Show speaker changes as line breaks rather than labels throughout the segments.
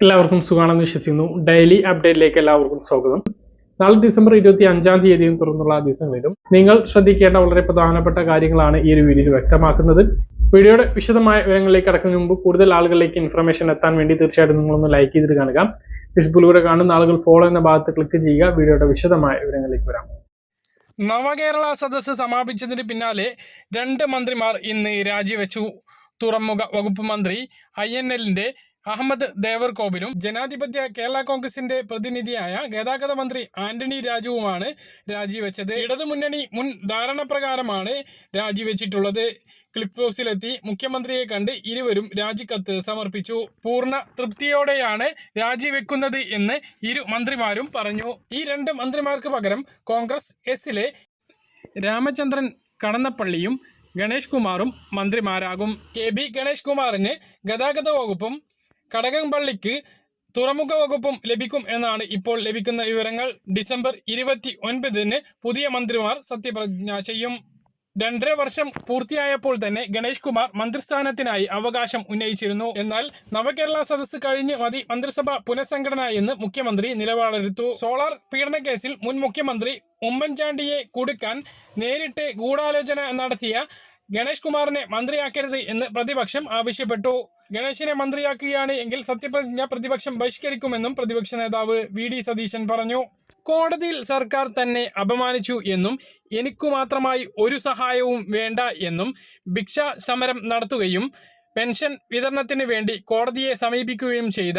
എല്ലാവർക്കും സുഖമാണെന്ന് വിശ്വസിക്കുന്നു. ഡെയിലി അപ്ഡേറ്റിലേക്ക് എല്ലാവർക്കും സ്വാഗതം. നാളെ ഡിസംബർ ഇരുപത്തി അഞ്ചാം തീയതിയും തുറന്നുള്ള ദിവസങ്ങളിലും നിങ്ങൾ ശ്രദ്ധിക്കേണ്ട വളരെ പ്രധാനപ്പെട്ട കാര്യങ്ങളാണ് ഈ ഒരു വീഡിയോയിൽ വ്യക്തമാക്കുന്നത്. വീഡിയോയുടെ വിശദമായ വിവരങ്ങളിലേക്ക് കടക്കുന്നതിന് മുമ്പ് കൂടുതൽ ആളുകളിലേക്ക് ഇൻഫർമേഷൻ എത്താൻ വേണ്ടി തീർച്ചയായിട്ടും നിങ്ങളൊന്ന് ലൈക്ക് ചെയ്തിട്ട് കാണുക. ഫേസ്ബുക്കിലൂടെ കാണുന്ന ആളുകൾ ഫോളോ എന്ന ഭാഗത്ത് ക്ലിക്ക് ചെയ്യുക. വീഡിയോയുടെ വിശദമായ വിവരങ്ങളിലേക്ക് വരാം.
നവകേരള സദസ്സ് സമാപിച്ചതിന് പിന്നാലെ രണ്ട് മന്ത്രിമാർ ഇന്ന് രാജിവെച്ചു. തുറമുഖ വകുപ്പ് മന്ത്രി ഐ എൻ എല്ലിന്റെ അഹമ്മദ് ദേവർകോബിലും ജനാധിപത്യ കേരള കോൺഗ്രസിന്റെ പ്രതിനിധിയായ ഗതാഗത മന്ത്രി ആന്റണി രാജുവുമാണ് രാജിവെച്ചത്. ഇടതുമുന്നണി മുൻ ധാരണ പ്രകാരമാണ് രാജിവെച്ചിട്ടുള്ളത്. ക്ലിഫ് ഹൗസിലെത്തി മുഖ്യമന്ത്രിയെ കണ്ട് ഇരുവരും രാജിക്കത്ത് സമർപ്പിച്ചു. പൂർണ തൃപ്തിയോടെയാണ് രാജിവെക്കുന്നത് എന്ന് ഇരു മന്ത്രിമാരും പറഞ്ഞു. ഈ രണ്ട് മന്ത്രിമാർക്ക് പകരം കോൺഗ്രസ് എസിലെ രാമചന്ദ്രൻ കടന്നപ്പള്ളിയും ഗണേഷ് കുമാറും മന്ത്രിമാരാകും. കെ ബി ഗണേഷ് കുമാറിന് ഗതാഗത വകുപ്പും കടകംപള്ളിക്ക് തുറമുഖ വകുപ്പും ലഭിക്കും എന്നാണ് ഇപ്പോൾ ലഭിക്കുന്ന വിവരങ്ങൾ. ഡിസംബർ ഇരുപത്തി ഒൻപതിന് പുതിയ മന്ത്രിമാർ സത്യപ്രതിജ്ഞ ചെയ്യും. രണ്ടര വർഷം പൂർത്തിയായപ്പോൾ തന്നെ ഗണേഷ് കുമാർ മന്ത്രിസ്ഥാനത്തിനായി അവകാശം ഉന്നയിച്ചിരുന്നു. എന്നാൽ നവകേരള സദസ്സ് കഴിഞ്ഞ് മതി മന്ത്രിസഭ പുനഃസംഘടന എന്ന് മുഖ്യമന്ത്രി നിലപാടെടുത്തു. സോളാർ പീഡന കേസിൽ മുൻ മുഖ്യമന്ത്രി ഉമ്മൻചാണ്ടിയെ കൊടുക്കാൻ നേരിട്ട് ഗൂഢാലോചന നടത്തിയ ഗണേഷ് കുമാറിനെ മന്ത്രിയാക്കരുത് എന്ന് പ്രതിപക്ഷം ആവശ്യപ്പെട്ടു. ഗണേഷിനെ മന്ത്രിയാക്കുകയാണ് എങ്കിൽ സത്യപ്രതിജ്ഞ പ്രതിപക്ഷം ബഹിഷ്കരിക്കുമെന്നും പ്രതിപക്ഷ നേതാവ് വി ഡി സതീശൻ പറഞ്ഞു. കോടതിയിൽ സർക്കാർ തന്നെ അപമാനിച്ചു എന്നും എനിക്കു മാത്രമായി ഒരു സഹായവും വേണ്ട എന്നും ഭിക്ഷ സമരം നടത്തുകയും പെൻഷൻ വിതരണത്തിന് വേണ്ടി കോടതിയെ സമീപിക്കുകയും ചെയ്ത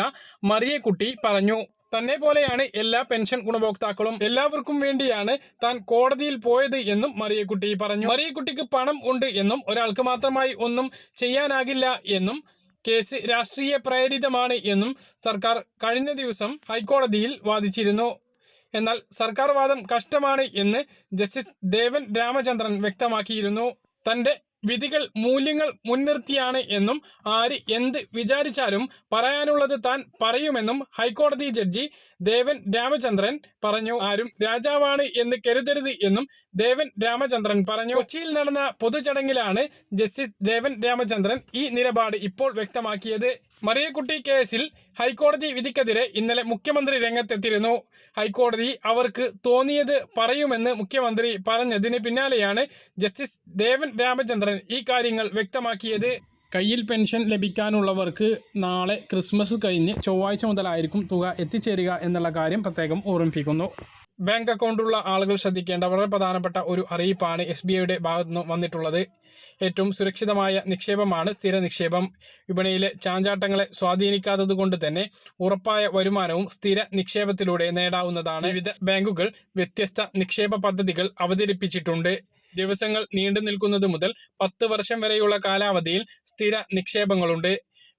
മറിയക്കുട്ടി പറഞ്ഞു. തന്നെ പോലെയാണ് എല്ലാ പെൻഷൻ ഗുണഭോക്താക്കളും എല്ലാവർക്കും വേണ്ടിയാണ് താൻ കോടതിയിൽ പോയത് എന്നും മറിയക്കുട്ടി പറഞ്ഞു. മറിയക്കുട്ടിക്ക് പണം ഉണ്ട് എന്നും ഒരാൾക്ക് മാത്രമായി ഒന്നും ചെയ്യാനാകില്ല എന്നും കേസ് രാഷ്ട്രീയ പ്രേരിതമാണ് എന്നും സർക്കാർ കഴിഞ്ഞ ദിവസം ഹൈക്കോടതിയിൽ വാദിച്ചിരുന്നു. എന്നാൽ സർക്കാർ വാദം കഷ്ടമാണ് എന്ന് ജസ്റ്റിസ് ദേവൻ രാമചന്ദ്രൻ വ്യക്തമാക്കിയിരുന്നു. തന്റെ വിധികൾ മൂല്യങ്ങൾ മുൻനിർത്തിയാണ് എന്നും ആര് എന്ത് വിചാരിച്ചാലും പറയാനുള്ളത് താൻ പറയുമെന്നും ഹൈക്കോടതി ജഡ്ജി ദേവൻ രാമചന്ദ്രൻ പറഞ്ഞു. ആരും രാജാവാണ് എന്ന് കരുതരുത് എന്നും ദേവൻ രാമചന്ദ്രൻ പറഞ്ഞു. കൊച്ചിയിൽ നടന്ന പൊതുചടങ്ങിലാണ് ജസ്റ്റിസ് ദേവൻ രാമചന്ദ്രൻ ഈ നിലപാട് ഇപ്പോൾ വ്യക്തമാക്കിയത്. മറിയക്കുട്ടി കേസിൽ ഹൈക്കോടതി വിധിക്കെതിരെ ഇന്നലെ മുഖ്യമന്ത്രി രംഗത്തെത്തിയിരുന്നു. ഹൈക്കോടതി അവർക്ക് തോന്നിയത് പറയുമെന്ന് മുഖ്യമന്ത്രി പറഞ്ഞതിന് പിന്നാലെയാണ് ജസ്റ്റിസ് ദേവൻ രാമചന്ദ്രൻ ഈ കാര്യങ്ങൾ വ്യക്തമാക്കിയത്. കയ്യിൽ പെൻഷൻ ലഭിക്കാനുള്ളവർക്ക് നാളെ ക്രിസ്മസ് കഴിഞ്ഞ് ചൊവ്വാഴ്ച മുതലായിരിക്കും തുക എത്തിച്ചേരുക എന്നുള്ള കാര്യം പ്രത്യേകം ഓർമ്മിപ്പിക്കുന്നു. ബാങ്ക് അക്കൗണ്ടുള്ള ആളുകൾ ശ്രദ്ധിക്കേണ്ട വളരെ പ്രധാനപ്പെട്ട ഒരു അറിയിപ്പാണ് എസ് ബി ഐയുടെ ഭാഗത്തു നിന്ന് വന്നിട്ടുള്ളത്. ഏറ്റവും സുരക്ഷിതമായ നിക്ഷേപമാണ് സ്ഥിര നിക്ഷേപം. വിപണിയിലെ ചാഞ്ചാട്ടങ്ങളെ സ്വാധീനിക്കാത്തത് കൊണ്ട് തന്നെ ഉറപ്പായ വരുമാനവും സ്ഥിര നിക്ഷേപത്തിലൂടെ നേടാവുന്നതാണ്. വിവിധ ബാങ്കുകൾ വ്യത്യസ്ത നിക്ഷേപ പദ്ധതികൾ അവതരിപ്പിച്ചിട്ടുണ്ട്. ദിവസങ്ങൾ നീണ്ടു നിൽക്കുന്നത് മുതൽ പത്ത് വർഷം വരെയുള്ള കാലാവധിയിൽ സ്ഥിര നിക്ഷേപങ്ങളുണ്ട്.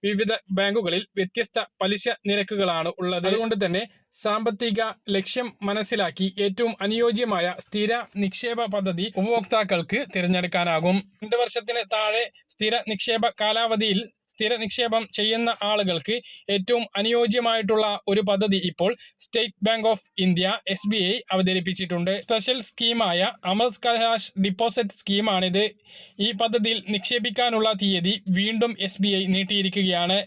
വിവിധ ബാങ്കുകളിൽ വ്യത്യസ്ത പലിശ നിരക്കുകളാണ് ഉള്ളത്. അതുകൊണ്ട് തന്നെ സാമ്പത്തിക ലക്ഷ്യം മനസ്സിലാക്കി ഏറ്റവും അനുയോജ്യമായ സ്ഥിര നിക്ഷേപ പദ്ധതി ഉപഭോക്താക്കൾക്ക് തിരഞ്ഞെടുക്കാനാകും. രണ്ട് വർഷത്തിന് താഴെ സ്ഥിര നിക്ഷേപ കാലാവധിയിൽ സ്ഥിര നിക്ഷേപം ചെയ്യുന്ന ആളുകൾക്ക് ഏറ്റവും അനുയോജ്യമായിട്ടുള്ള ഒരു പദ്ധതി ഇപ്പോൾ State Bank of India S B I അവതരിപ്പിച്ചിട്ടുണ്ട്. സ്പെഷ്യൽ സ്കീമായ അമൃത് കലാഷ് ഡിപ്പോസിറ്റ് സ്കീമാണിത് ഈ പദ്ധതിയിൽ നിക്ഷേപിക്കാനുള്ള തീയതി വീണ്ടും എസ് ബി ഐ നീട്ടിയിരിക്കുകയാണ്.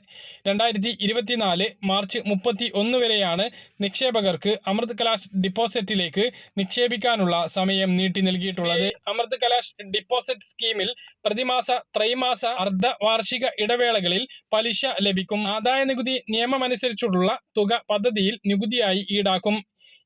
രണ്ടായിരത്തി ഇരുപത്തിനാല് മാർച്ച് മുപ്പത്തി ഒന്ന് വരെയാണ് നിക്ഷേപകർക്ക് അമൃത് കലാഷ് ഡിപ്പോസിറ്റിലേക്ക് നിക്ഷേപിക്കാനുള്ള സമയം നീട്ടി നൽകിയിട്ടുള്ളത്. അമൃത് കലാഷ് ഡിപ്പോസിറ്റ് സ്കീമിൽ പ്രതിമാസ ത്രൈമാസ അർദ്ധവാർഷിക ഇടവേളകളിൽ പലിശ ലഭിക്കും. ആദായ നികുതി നിയമമനുസരിച്ചുള്ള തുക പദ്ധതിയിൽ നികുതിയായി ഈടാക്കും.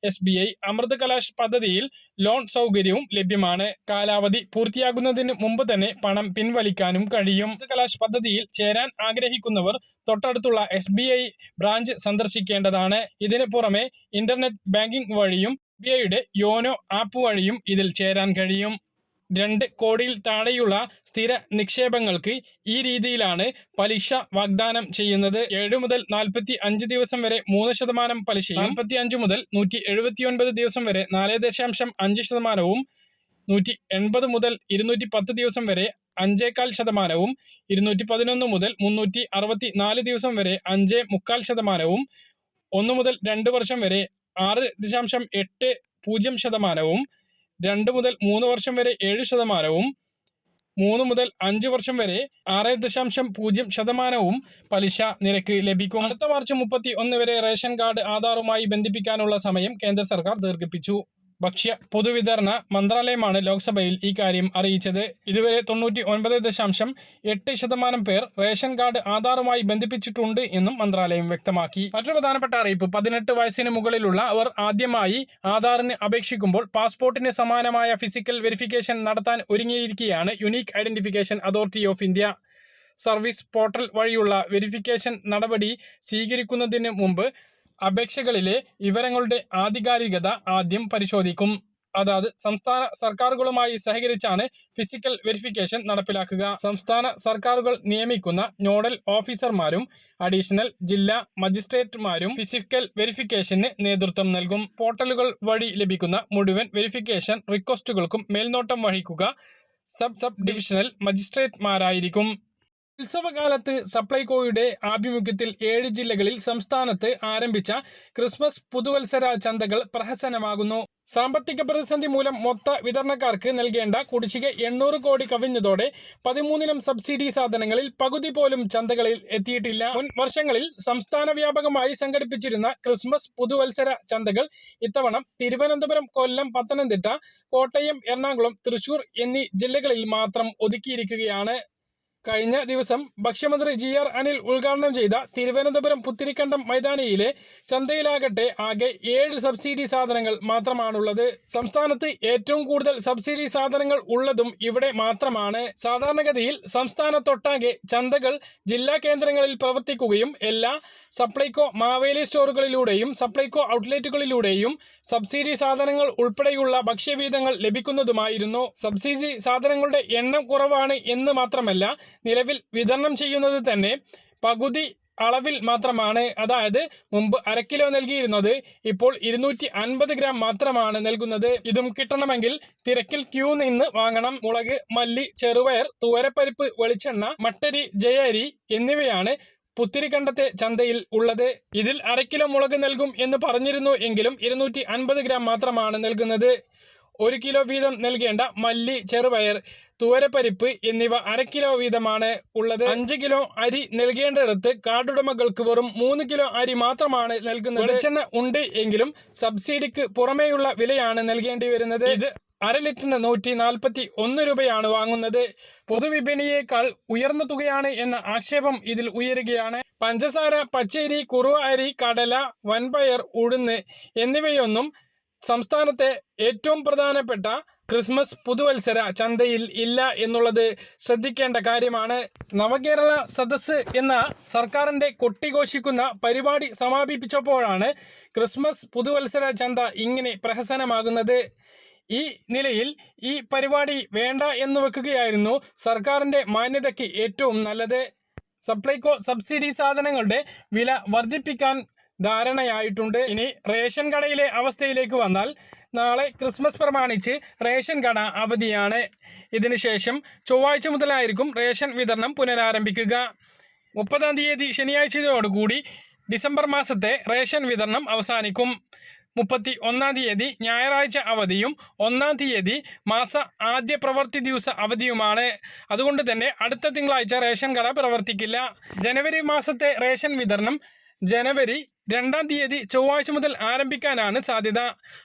S B I Amrit Kalash പദ്ധതിയിൽ ലോൺ സൗകര്യവും ലഭ്യമാണ്. കാലാവധി പൂർത്തിയാകുന്നതിന് മുമ്പ് തന്നെ പണം പിൻവലിക്കാനും കഴിയും. അമൃത് കലാഷ് പദ്ധതിയിൽ ചേരാൻ ആഗ്രഹിക്കുന്നവർ തൊട്ടടുത്തുള്ള എസ് ബി ഐ ബ്രാഞ്ച് സന്ദർശിക്കേണ്ടതാണ്. ഇതിന് പുറമെ ഇന്റർനെറ്റ് ബാങ്കിംഗ് വഴിയും എസ് ബി ഐയുടെ യോനോ ആപ്പ് വഴിയും ഇതിൽ ചേരാൻ കഴിയും. രണ്ട് കോടിയിൽ താഴെയുള്ള സ്ഥിര നിക്ഷേപങ്ങൾക്ക് ഈ രീതിയിലാണ് പലിശ വാഗ്ദാനം ചെയ്യുന്നത്. ഏഴ് മുതൽ നാൽപ്പത്തി അഞ്ച് ദിവസം വരെ മൂന്ന് ശതമാനം പലിശയും നാൽപ്പത്തി അഞ്ച് മുതൽ നൂറ്റി എഴുപത്തി ഒൻപത് ദിവസം വരെ നാല് ദശാംശം അഞ്ച് ശതമാനവും നൂറ്റി എൺപത് മുതൽ ഇരുന്നൂറ്റി പത്ത് ദിവസം വരെ അഞ്ചേകാൽ ശതമാനവും ഇരുന്നൂറ്റി പതിനൊന്ന് മുതൽ മുന്നൂറ്റി അറുപത്തി നാല് ദിവസം വരെ അഞ്ച് മുക്കാൽ ശതമാനവും ഒന്ന് മുതൽ രണ്ട് വർഷം വരെ ആറ് ദശാംശം എട്ട് പൂജ്യം ശതമാനവും രണ്ട് മുതൽ മൂന്ന് വർഷം വരെ ഏഴ് ശതമാനവും മൂന്ന് മുതൽ അഞ്ച് വർഷം വരെ ആറ് ദശാംശം പൂജ്യം ശതമാനവും പലിശ നിരക്ക് ലഭിക്കും. അടുത്ത മാർച്ച് മുപ്പത്തി ഒന്ന് വരെ റേഷൻ കാർഡ് ആധാറുമായി ബന്ധിപ്പിക്കാനുള്ള സമയം കേന്ദ്ര സർക്കാർ ദീർഘിപ്പിച്ചു. ഭക്ഷ്യ പൊതുവിതരണ മന്ത്രാലയമാണ് ലോക്സഭയിൽ ഈ കാര്യം അറിയിച്ചത്. ഇതുവരെ തൊണ്ണൂറ്റി ഒൻപത് ദശാംശം എട്ട് ശതമാനം പേർ റേഷൻ കാർഡ് ആധാറുമായി ബന്ധിപ്പിച്ചിട്ടുണ്ട് എന്നും മന്ത്രാലയം വ്യക്തമാക്കി. മറ്റൊരു പ്രധാനപ്പെട്ട അറിയിപ്പ് പതിനെട്ട് വയസ്സിന് മുകളിലുള്ള അവർ ആദ്യമായി ആധാറിന് അപേക്ഷിക്കുമ്പോൾ പാസ്പോർട്ടിന് സമാനമായ ഫിസിക്കൽ വെരിഫിക്കേഷൻ നടത്താൻ ഒരുങ്ങിയിരിക്കുകയാണ് unique identification authority of India. Service portal വഴിയുള്ള വെരിഫിക്കേഷൻ നടപടി സ്വീകരിക്കുന്നതിന് മുമ്പ് അപേക്ഷകളിലെ വിവരങ്ങളുടെ ആധികാരികത ആദ്യം പരിശോധിക്കും. അതായത് സംസ്ഥാന സർക്കാരുകളുമായി സഹകരിച്ചാണ് ഫിസിക്കൽ വെരിഫിക്കേഷൻ നടപ്പിലാക്കുക. സംസ്ഥാന സർക്കാരുകൾ നിയമിക്കുന്ന നോഡൽ ഓഫീസർമാരും അഡീഷണൽ ജില്ലാ മജിസ്ട്രേറ്റുമാരും ഫിസിക്കൽ വെരിഫിക്കേഷന് നേതൃത്വം നൽകും. പോർട്ടലുകൾ വഴി ലഭിക്കുന്ന മുഴുവൻ വെരിഫിക്കേഷൻ റിക്വസ്റ്റുകൾക്കും മേൽനോട്ടം വഹിക്കുക സബ് സബ് ഡിവിഷണൽ മജിസ്ട്രേറ്റ്മാരായിരിക്കും. ഉത്സവകാലത്ത് സപ്ലൈകോയുടെ ആഭിമുഖ്യത്തിൽ ഏഴ് ജില്ലകളിൽ സംസ്ഥാനത്ത് ആരംഭിച്ച ക്രിസ്മസ് പുതുവത്സര ചന്തകൾ പ്രഹസനമാകുന്നു. സാമ്പത്തിക പ്രതിസന്ധി മൂലം മൊത്ത വിതരണക്കാർക്ക് നൽകേണ്ട കുടിശ്ശിക എണ്ണൂറ് കോടി കവിഞ്ഞതോടെ പതിമൂന്നിനം സബ്സിഡി സാധനങ്ങളിൽ പകുതി പോലും ചന്തകളിൽ എത്തിയിട്ടില്ല. മുൻ വർഷങ്ങളിൽ സംസ്ഥാന വ്യാപകമായി സംഘടിപ്പിച്ചിരുന്ന ക്രിസ്മസ് പുതുവത്സര ചന്തകൾ ഇത്തവണ തിരുവനന്തപുരം കൊല്ലം പത്തനംതിട്ട കോട്ടയം എറണാകുളം തൃശൂർ എന്നീ ജില്ലകളിൽ മാത്രം ഒതുക്കിയിരിക്കുകയാണ്. കഴിഞ്ഞ ദിവസം ഭക്ഷ്യമന്ത്രി ജി ആർ അനിൽ ഉദ്ഘാടനം ചെയ്ത തിരുവനന്തപുരം പുത്തിരിക്കണ്ടം മൈതാനിയിലെ ചന്തയിലാകട്ടെ ആകെ ഏഴ് സബ്സിഡി സാധനങ്ങൾ മാത്രമാണുള്ളത്. സംസ്ഥാനത്ത് ഏറ്റവും കൂടുതൽ സബ്സിഡി സാധനങ്ങൾ ഉള്ളതും ഇവിടെ മാത്രമാണ്. സാധാരണഗതിയിൽ സംസ്ഥാനത്തൊട്ടാകെ ചന്തകൾ ജില്ലാ കേന്ദ്രങ്ങളിൽ പ്രവർത്തിക്കുകയും എല്ലാ സപ്ലൈകോ മാവേലി സ്റ്റോറുകളിലൂടെയും സപ്ലൈകോ ഔട്ട്ലെറ്റുകളിലൂടെയും സബ്സിഡി സാധനങ്ങൾ ഉൾപ്പെടെയുള്ള ഭക്ഷ്യവീതങ്ങൾ ലഭിക്കുന്നതുമായിരുന്നു. സബ്സിഡി സാധനങ്ങളുടെ എണ്ണം കുറവാണ് എന്ന് മാത്രമല്ല നിലവിൽ വിതരണം ചെയ്യുന്നത് തന്നെ പകുതി അളവിൽ മാത്രമാണ്. അതായത് മുമ്പ് അര കിലോ നൽകിയിരുന്നത് ഇപ്പോൾ ഇരുന്നൂറ്റി അൻപത് ഗ്രാം മാത്രമാണ് നൽകുന്നത്. ഇതും കിട്ടണമെങ്കിൽ തിരക്കിൽ ക്യൂ നിന്ന് വാങ്ങണം. മുളക് മല്ലി ചെറുപയർ തുവരപ്പരിപ്പ് വെളിച്ചെണ്ണ മട്ടരി ജയരി എന്നിവയാണ് പുത്തിരിക്കണ്ടത്തെ ചന്തയിൽ ഉള്ളത്. ഇതിൽ അര കിലോ മുളക് നൽകും എന്ന് പറഞ്ഞിരുന്നു എങ്കിലും ഇരുന്നൂറ്റി അൻപത് ഗ്രാം മാത്രമാണ് നൽകുന്നത്. ഒരു കിലോ വീതം നൽകേണ്ട മല്ലി ചെറുപയർ തുവരപ്പരിപ്പ് എന്നിവ അര കിലോ വീതമാണ് ഉള്ളത്. അഞ്ച് കിലോ അരി നൽകേണ്ടിടത്ത് കാർഡുടമകൾക്ക് വെറും മൂന്ന് കിലോ അരി മാത്രമാണ് നൽകുന്നത്. വെളിച്ചെണ്ണ ഉണ്ട് എങ്കിലും സബ്സിഡിക്ക് പുറമേയുള്ള വിലയാണ് നൽകേണ്ടി വരുന്നത്. ഇത് അര ലിറ്ററിന് നൂറ്റി നാൽപ്പത്തി ഒന്ന് രൂപയാണ് വാങ്ങുന്നത്. പൊതുവിപണിയേക്കാൾ ഉയർന്ന തുകയാണ് എന്ന ആക്ഷേപം ഇതിൽ ഉയരുകയാണ്. പഞ്ചസാര പച്ചരി കുറുവ അരി കടല വൻപയർ ഉഴുന്ന് എന്നിവയൊന്നും സംസ്ഥാനത്തെ ഏറ്റവും പ്രധാനപ്പെട്ട ക്രിസ്മസ് പുതുവത്സര ചന്തയിൽ ഇല്ല എന്നുള്ളത് ശ്രദ്ധിക്കേണ്ട കാര്യമാണ്. നവകേരള സദസ്സ് എന്ന സർക്കാരിന്റെ കൊട്ടിഘോഷിക്കുന്ന പരിപാടി സമാപിപ്പിച്ചപ്പോഴാണ് ക്രിസ്മസ് പുതുവത്സര ചന്ത ഇങ്ങനെ പ്രഹസനമാകുന്നത്. ഈ നിലയിൽ ഈ പരിപാടി വേണ്ട എന്ന് വെക്കുകയായിരുന്നു സർക്കാരിന്റെ മാന്യതയ്ക്ക് ഏറ്റവും നല്ലത്. സപ്ലൈകോ സബ്സിഡി സാധനങ്ങളുടെ വില വർദ്ധിപ്പിക്കാൻ ധാരണയായിട്ടുണ്ട്. ഇനി റേഷൻ കടയിലെ അവസ്ഥയിലേക്ക് വന്നാൽ നാളെ ക്രിസ്മസ് പ്രമാണിച്ച് റേഷൻ കട അവധിയാണ്. ഇതിനുശേഷം ചൊവ്വാഴ്ച മുതലായിരിക്കും റേഷൻ വിതരണം പുനരാരംഭിക്കുക. മുപ്പതാം തീയതി ശനിയാഴ്ചയോടുകൂടി ഡിസംബർ മാസത്തെ റേഷൻ വിതരണം അവസാനിക്കും. മുപ്പത്തി ഒന്നാം തീയതി ഞായറാഴ്ച അവധിയും ഒന്നാം തീയതി മാസ ആദ്യ പ്രവൃത്തി ദിവസ അവധിയുമാണ്. അതുകൊണ്ട് തന്നെ അടുത്ത തിങ്കളാഴ്ച റേഷൻ കട പ്രവർത്തിക്കില്ല. ജനുവരി മാസത്തെ റേഷൻ വിതരണം ജനുവരി രണ്ടാം തീയതി ചൊവ്വാഴ്ച മുതൽ ആരംഭിക്കാനാണ് സാധ്യത.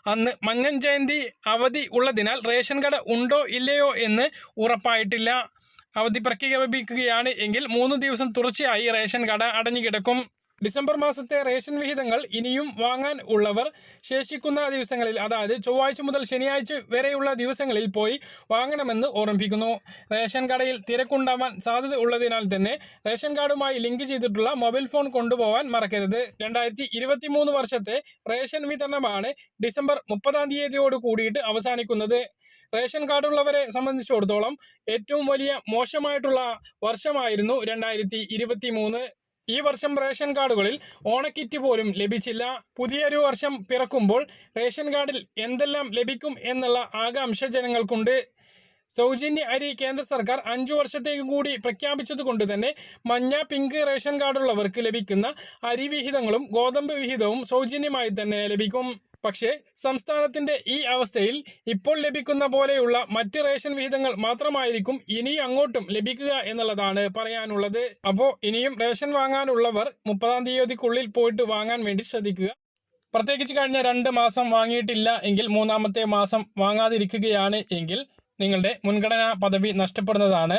അന്ന് മഞ്ഞൻ ജയന്തി അവധി ഉള്ളതിനാൽ റേഷൻ കട ഉണ്ടോ ഇല്ലയോ എന്ന് ഉറപ്പായിട്ടില്ല. അവധി പ്രഖ്യാപിക്കുകയാണ് എങ്കിൽ മൂന്ന് ദിവസം തുടർച്ചയായി റേഷൻ കട അടഞ്ഞുകിടക്കും. ഡിസംബർ മാസത്തെ റേഷൻ വിഹിതങ്ങൾ ഇനിയും വാങ്ങാൻ ഉള്ളവർ ശേഷിക്കുന്ന ദിവസങ്ങളിൽ അതായത് ചൊവ്വാഴ്ച മുതൽ ശനിയാഴ്ച വരെയുള്ള ദിവസങ്ങളിൽ പോയി വാങ്ങണമെന്ന് ഓർമ്മിപ്പിക്കുന്നു. റേഷൻ കടയിൽ തിരക്കുണ്ടാവാൻ സാധ്യത ഉള്ളതിനാൽ തന്നെ റേഷൻ കാർഡുമായി ലിങ്ക് ചെയ്തിട്ടുള്ള മൊബൈൽ ഫോൺ കൊണ്ടുപോകാൻ മറക്കരുത്. രണ്ടായിരത്തി ഇരുപത്തി മൂന്ന് വർഷത്തെ റേഷൻ വിതരണമാണ് ഡിസംബർ മുപ്പതാം തീയതിയോട് കൂടിയിട്ട് അവസാനിക്കുന്നത്. റേഷൻ കാർഡുള്ളവരെ സംബന്ധിച്ചിടത്തോളം ഏറ്റവും വലിയ മോശമായിട്ടുള്ള വർഷമായിരുന്നു രണ്ടായിരത്തി ഈ വർഷം റേഷൻ കാർഡുകളിൽ ഓണക്കിറ്റ് പോലും ലഭിച്ചില്ല. പുതിയൊരു വർഷം പിറക്കുമ്പോൾ റേഷൻ കാർഡിൽ എന്തെല്ലാം ലഭിക്കും എന്നുള്ള ആകാംക്ഷ ജനങ്ങൾക്കുണ്ട്. സൗജന്യ അരി കേന്ദ്ര സർക്കാർ അഞ്ചു വർഷത്തേക്ക് കൂടി പ്രഖ്യാപിച്ചതുകൊണ്ട് തന്നെ മഞ്ഞ പിങ്ക് റേഷൻ കാർഡുള്ളവർക്ക് ലഭിക്കുന്ന അരി വിഹിതങ്ങളും ഗോതമ്പ് വിഹിതവും സൗജന്യമായി തന്നെ ലഭിക്കും. പക്ഷേ സംസ്ഥാനത്തിന്റെ ഈ അവസ്ഥയിൽ ഇപ്പോൾ ലഭിക്കുന്ന പോലെയുള്ള മറ്റ് റേഷൻ വിഹിതങ്ങൾ മാത്രമായിരിക്കും ഇനി അങ്ങോട്ടും ലഭിക്കുക എന്നുള്ളതാണ് പറയാനുള്ളത്. അപ്പോൾ ഇനിയും റേഷൻ വാങ്ങാനുള്ളവർ മുപ്പതാം തീയതിക്കുള്ളിൽ പോയിട്ട് വാങ്ങാൻ വേണ്ടി ശ്രദ്ധിക്കുക. പ്രത്യേകിച്ച് കഴിഞ്ഞ രണ്ട് മാസം വാങ്ങിയിട്ടില്ല എങ്കിൽ മൂന്നാമത്തെ മാസം വാങ്ങാതിരിക്കുകയാണ് എങ്കിൽ നിങ്ങളുടെ മുൻഗണനാ പദവി നഷ്ടപ്പെടുന്നതാണ്.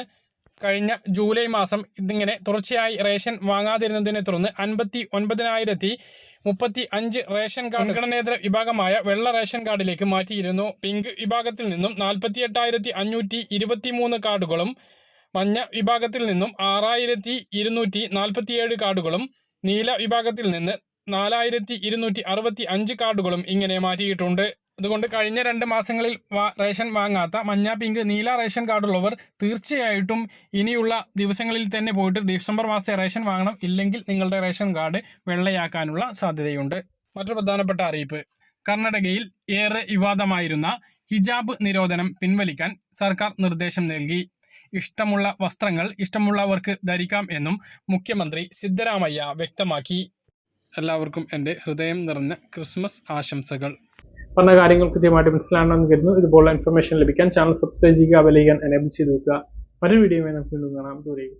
കഴിഞ്ഞ ജൂലൈ മാസം ഇതിങ്ങനെ തുടർച്ചയായി റേഷൻ വാങ്ങാതിരുന്നതിനെ തുടർന്ന് അൻപത്തി ഒൻപതിനായിരത്തി മുപ്പത്തി അഞ്ച് റേഷൻ കാർഡ് മുൻഗണനേതര വിഭാഗമായ വെള്ള റേഷൻ കാർഡിലേക്ക് മാറ്റിയിരുന്നു. പിങ്ക് വിഭാഗത്തിൽ നിന്നും നാൽപ്പത്തി എട്ടായിരത്തി അഞ്ഞൂറ്റി ഇരുപത്തി മൂന്ന് കാർഡുകളും മഞ്ഞ വിഭാഗത്തിൽ നിന്നും ആറായിരത്തി ഇരുന്നൂറ്റി നാൽപ്പത്തിയേഴ് കാർഡുകളും നീല വിഭാഗത്തിൽ നിന്ന് നാലായിരത്തി ഇരുന്നൂറ്റി അറുപത്തി അഞ്ച് കാർഡുകളും ഇങ്ങനെ മാറ്റിയിട്ടുണ്ട്. അതുകൊണ്ട് കഴിഞ്ഞ രണ്ട് മാസങ്ങളിൽ റേഷൻ വാങ്ങാത്ത മഞ്ഞ പിങ്ക് നീല റേഷൻ കാർഡുള്ളവർ തീർച്ചയായിട്ടും ഇനിയുള്ള ദിവസങ്ങളിൽ തന്നെ പോയിട്ട് ഡിസംബർ മാസത്തെ റേഷൻ വാങ്ങണം. ഇല്ലെങ്കിൽ നിങ്ങളുടെ റേഷൻ കാർഡ് വെള്ളയാക്കാനുള്ള സാധ്യതയുണ്ട്. മറ്റൊരു പ്രധാനപ്പെട്ട അറിയിപ്പ്. കർണാടകയിൽ ഏറെ വിവാദമായിരുന്ന ഹിജാബ് നിരോധനം പിൻവലിക്കാൻ സർക്കാർ നിർദ്ദേശം നൽകി. ഇഷ്ടമുള്ള വസ്ത്രങ്ങൾ ഇഷ്ടമുള്ളവർക്ക് ധരിക്കാം എന്നും മുഖ്യമന്ത്രി സിദ്ധരാമയ്യ വ്യക്തമാക്കി. എല്ലാവർക്കും എന്റെ ഹൃദയം നിറഞ്ഞ ക്രിസ്മസ് ആശംസകൾ.
പറഞ്ഞ കാര്യങ്ങൾ കൃത്യമായിട്ട് മനസ്സിലാണെന്ന് കരുതുന്നു. ഇതുപോലുള്ള ഇൻഫർമേഷൻ ലഭിക്കാൻ ചാനൽ സബ്സ്ക്രൈബ് ചെയ്യുക ബെലൈക്കൻ എനേബിൾ ചെയ്ത് വെക്കുക. മറ്റൊരു വീഡിയോയുമായി നമുക്ക് വീണ്ടും കാണാം. ദൂരേക്ക്